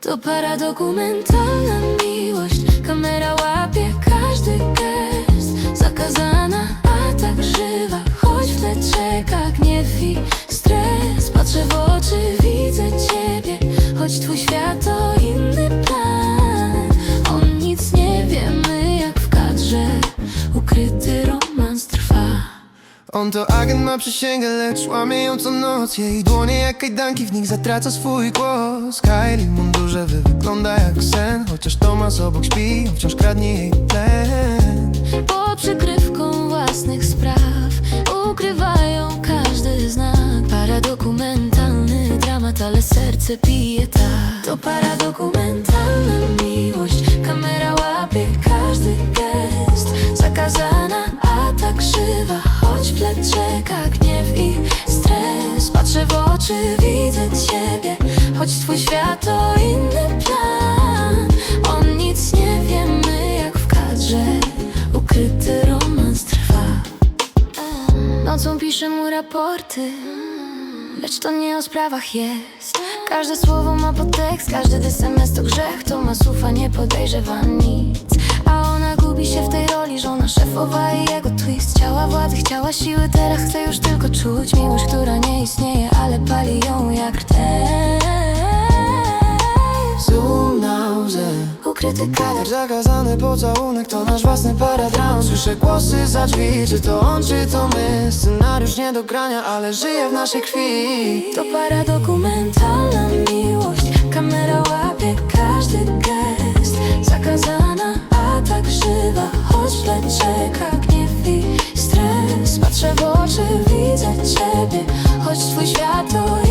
To paradokumentalna miłość. Kamera łapie każdy gest. Zakazana, a tak żywa. Choć w tle czeka gniew i stres. Patrzę w oczy, widzę ciebie. Choć twój świat to inny On to agent ma przysięgę, lecz łamie ją co noc. Jej dłonie jak kajdanki, w nich zatraca swój głos. Kylie w mundurze wy wygląda jak sen. Chociaż Tomas obok śpi, on wciąż kradnie jej tlen Pod przykrywką własnych spraw Ukrywają każdy znak. Paradokumentalny dramat, ale serce pije tak. To paradokumentalna miłość. Kamera łapie tle czeka gniew i stres. Patrzę w oczy, widzę ciebie. Choć twój świat to inny plan. On nic nie wie, my jak w kadrze Ukryty romans trwa. Nocą piszę mu raporty Lecz to nie o sprawach jest. Każde słowo ma podtekst, każdy SMS to grzech. Tomas ufa, nie podejrzewa nic. A ona gubi się w tej roli Żona Chciała siły, teraz chce już tylko czuć Miłość, która nie istnieje, ale pali ją jak rtęć Zoom na łzę. Ukryty kadr Zakazany pocałunek to nasz własny paradramat Słyszę głosy za drzwi, czy to on, czy to my. Scenariusz nie do grania, ale żyje w naszej krwi. To paradokumentalna Patrzę w oczy, widzę ciebie Choć twój świat to